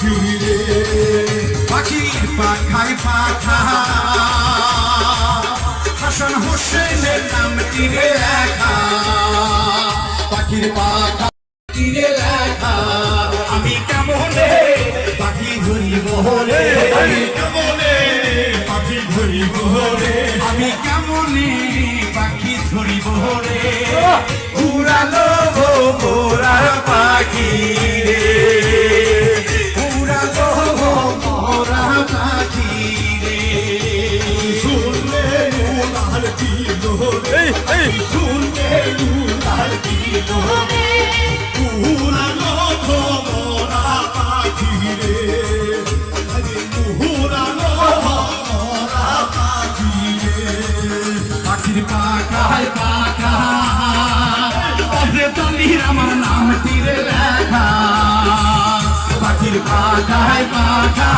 পাখি রে পাখির পাখায় পাখা। হাসান হোসেনের নাম তীরে লেখা। পাখির পাখা তীরে লেখা। আমি কেমনে পাখি ধরিব রে আমি কেমনে পাখি ধরিব রে আমি কেমনে পাখি ধরিব রে উড়ালো গো পাখি রে আমার নাম তীরে লেখা। পাখির পাখায় পাখা।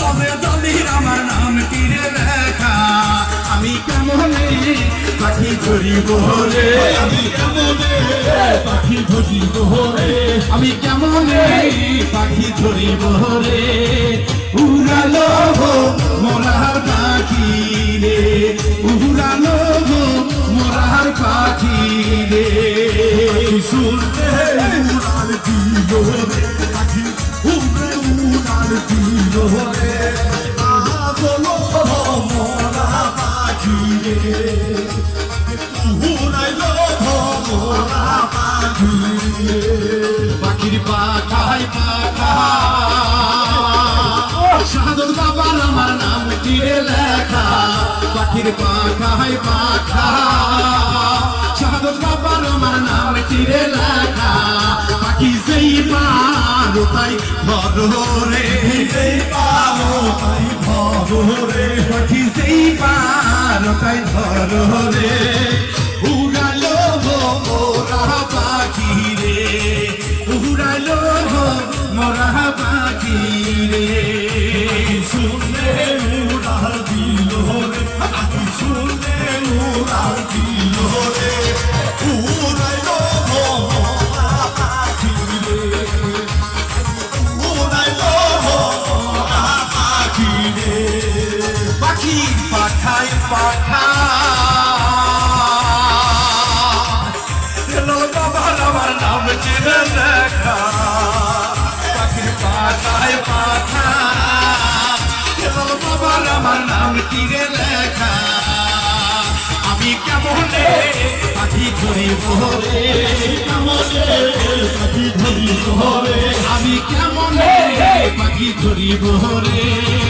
তবে তলির আমার নাম তীরে লেখা। আমি কেমনে পাখি ধরিব রে? আমি কেমনে পাখি ধরিব রে? আমি কেমনে পাখি ধরিব রে? উড়ালো দিল রে পাখি উড়ে উনার দিল রে বলো মোরা পাখি রে উড়াইলো মোরা পাখি পাখির পাখায় পাখা। শাহাদত বাবার আমার নাম তীরে লেখা? সেই পারো তাই ধরো রে। এই পালো তাই ধরো রে। পাখি সেই পারো তাই ধরো রে। পাখা বাবার আমার নাম চিনে লেখা পাখির পাখায় পাখা বাবার আমার নাম তীরে লেখা আমি কেমনে পাখি ধরিব রে কেমনে পাখি ধরিব রে আমি কেমনে পাখি ধরিব রে।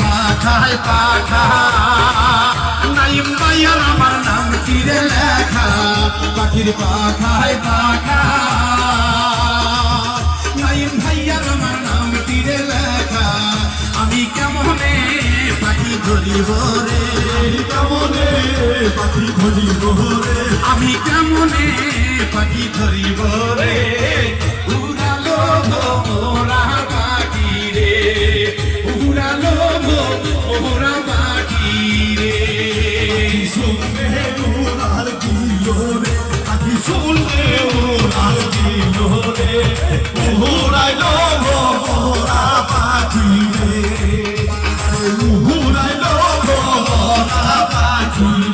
পাখায় পাখা নাইম মাইয়ার আমার নাম তীরে লেখা। পাখির পাখায় পাখা পাখি ধরিব রে। আমি কেমনে পাখি ধরিব রে? উড়ালো মোরা পাখি রে। উড়ালো মোরা পাখি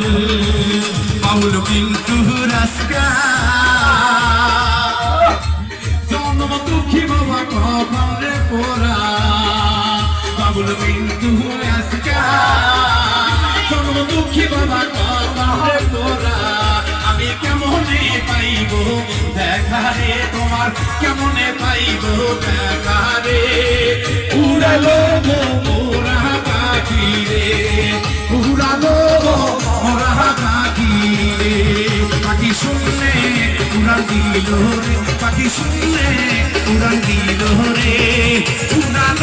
রে বাউল কিন্তু রাস্কা জন্ম দুঃখী বাবা রে পোরা বাবুল কিন্তু রাস্কা জন্ম দুঃখী বাবা রে পোরা আমি কেমনে পাইব দেখা রে তোমার? কেমনে পাইব দেখা রে? উড়ালো মোরা পাখি রে। উড়ালো দিল রে পাখি শুনলে উড়ান দিল রে উড়ান